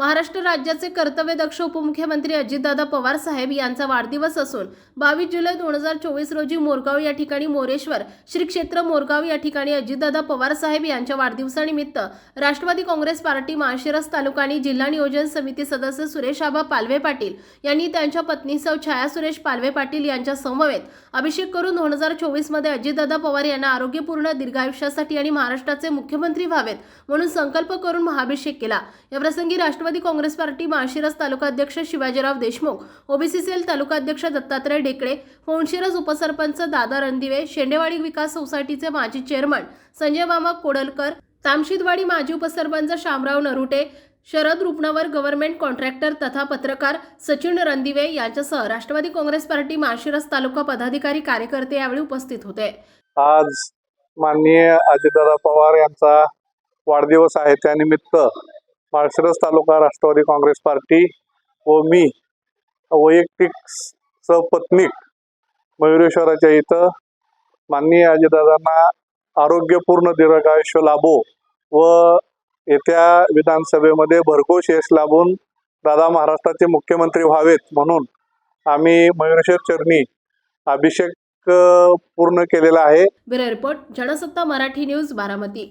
महाराष्ट्र राज्याचे कर्तव्यदक्ष उपमुख्यमंत्री अजितदादा पवार साहेब यांचा वाढदिवस असून बावीस जुलै दोन हजार चोवीस रोजी मोरगाव या ठिकाणी मोरेश्वर श्री क्षेत्र मोरगाव या ठिकाणी अजितदादा पवार साहेब यांच्या वाढदिवसानिमित्त राष्ट्रवादी काँग्रेस पार्टी माळशिरस तालुका आणि जिल्हा नियोजन समिती सदस्य सुरेश आबा पालवे पाटील यांनी त्यांच्या पत्नी सौ छाया सुरेश पालवे पाटील यांच्या समवेत अभिषेक करून दोन हजार चोवीसमध्ये अजितदादा पवार यांना आरोग्यपूर्ण दीर्घायुष्यासाठी आणि महाराष्ट्राचे मुख्यमंत्री व्हावेत म्हणून संकल्प करून महाभिषेक केला. या प्रसंगी राष्ट्रवादी काँग्रेस पार्टी माळशिरस तालुका अध्यक्ष शिवाजीराव देशमुख ओबीसी सेल तालुका अध्यक्ष दत्तात्रय डेकडे फोणशिरस उपसरपंच दादा रणदिवे शेंडेवाडी विकास सोसायटीचे माजी चेअरमन संजय मामा कोडलकर तामशीदवाडी माजी उपसरपंच शामराव नरुटे शरद रुपणावर गव्हर्नमेंट कॉन्ट्रॅक्टर तथा पत्रकार सचिन रणदिवे यांच्यासह राष्ट्रवादी काँग्रेस पार्टी माळशिरस तालुका पदाधिकारी कार्यकर्ते यावेळी उपस्थित होते. आज माननीय अजितदादा पवार यांचा वाढदिवस आहे. त्यानिमित्त माळशिरस तालुका राष्ट्रवादी काँग्रेस पार्टी व मी वैयक्तिक सपत्नीक मयुरेश्वराच्या इथं माननीय अजितदादांना आरोग्यपूर्ण दीर्घायुष्य लाभो व येत्या विधानसभेमध्ये भरघोस यश लाभून दादा महाराष्ट्राचे मुख्यमंत्री व्हावेत म्हणून आम्ही मयुरेश्वर चरणी अभिषेक पूर्ण केलेला आहे. Bureau report Jansatta Marathi news Baramati.